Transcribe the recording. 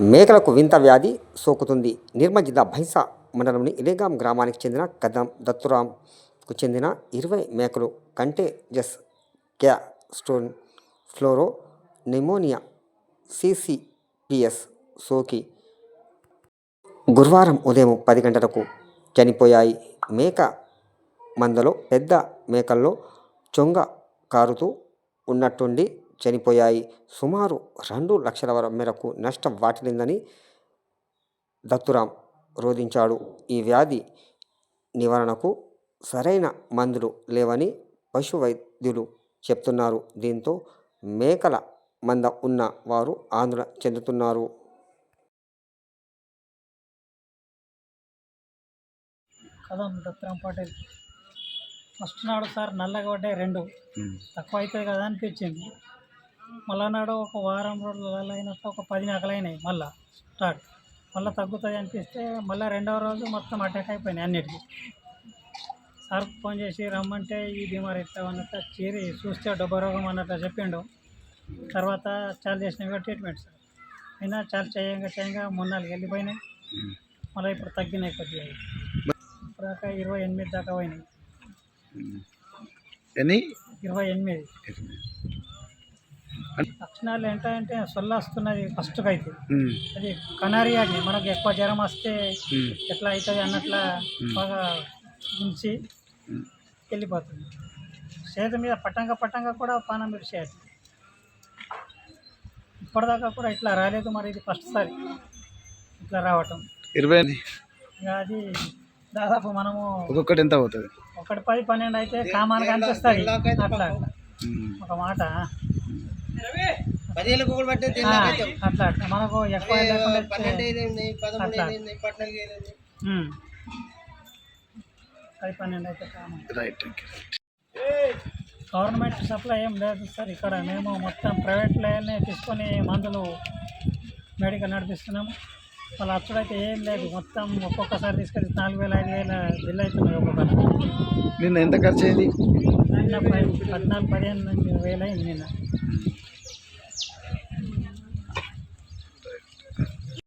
మేకలకు వింత వ్యాధి సోకుతుంది. నిర్మల్ జిల్లా భైంసా మండలంలోని ఇలేగాం గ్రామానికి చెందిన కదం దత్తురాంకు చెందిన ఇరవై మేకలు కంటే జస్ క్యా స్టోన్ ఫ్లోరో నిమోనియా సిసిపిఎస్ సోకి గురువారం ఉదయం పది గంటలకు చనిపోయాయి. మేక మందలో పెద్ద మేకల్లో చొంగ కారుతూ ఉన్నట్టుండి చనిపోయాయి. సుమారు రెండు లక్షల వర మేరకు నష్టం వాటిల్లిందని దత్తురాం రోధించాడు. ఈ వ్యాధి నివారణకు సరైన మందులు లేవని పశు వైద్యులు చెప్తున్నారు. దీంతో మేకల మంద ఉన్న వారు ఆందోళన చెందుతున్నారు. కదం దత్తరం పటేల్ ఫస్ట్ నాడు సార్ నల్లగా పడ్డాయి రెండు. తక్కువ అవుతుంది కదా అనిపించింది. మళ్ళా నాడు ఒక వారం రోజులు అయినాక ఒక పది నకలు అయినాయి మళ్ళా స్టార్ట్. మళ్ళీ తగ్గుతుంది అనిపిస్తే మళ్ళీ రెండవ రోజు మొత్తం అటాక్ అయిపోయినాయి అన్నిటికీ. సార్కి ఫోన్ చేసి రమ్మంటే ఈ బీమార్ ఇస్తాం అన్నట్టు చీరి చూస్తే డబ్బా రోగం అన్నట్టు చెప్పిండు. తర్వాత చాలా చేసినాయి ట్రీట్మెంట్ సార్. అయినా చాలా చేయంగా చేయంగా మూడు నాలుగు వెళ్ళిపోయినాయి. మళ్ళీ ఇప్పుడు తగ్గినాయి కొద్దిగా. ఇప్పుడు దాకా ఇరవై ఎనిమిది దాకా పోయినాయి. ఎన్ని? ఇరవై ఎనిమిది. లక్షణాలు ఏంటంటే సొల్ల వస్తున్నది ఫస్ట్కి అయితే. అది కనారియాకి మనకు ఎక్కువ జ్వరం వస్తే ఎట్లా అవుతుంది అన్నట్లా బాగా ఉంచి వెళ్ళిపోతుంది. చేతి మీద పట్టంగా పట్టంగా కూడా పానం విడిచేది ఇప్పటిదాకా కూడా ఇట్లా రాలేదు మరి ఇది ఫస్ట్ సారి ఇట్లా రావటం. ఇరవై అది దాదాపు మనము ఒక్కొక్కటి ఎంత అవుతుంది? ఒకటి పది పన్నెండు అయితే కామాన్గా అనిపిస్తుంది అట్లా. ఒక మాట. పదివేలు పట్టే అట్లా అట్లా. మనకు ఎక్కువ పన్నెండు పదమూడు పద్నాలుగు. పది పన్నెండు అయితే రైట్ గవర్నమెంట్ సప్లై ఏం లేదు సార్. ఇక్కడ మేము మొత్తం ప్రైవేట్ లైన్నే తీసుకొని మందులు మెడికల్ నడిపిస్తున్నాము వాళ్ళ అచ్చుడైతే ఏం లేదు. మొత్తం ఒక్కొక్కసారి తీసుకెళ్ళి నాలుగు వేల ఐదు వేల బిల్లు అవుతున్నాయి ఒక్కొక్కరు నిన్న ఎంత ఖర్చు అయింది? నిన్న పది- పద్నాలుగు పదిహేను నుంచి వేలు అయింది నిన్న.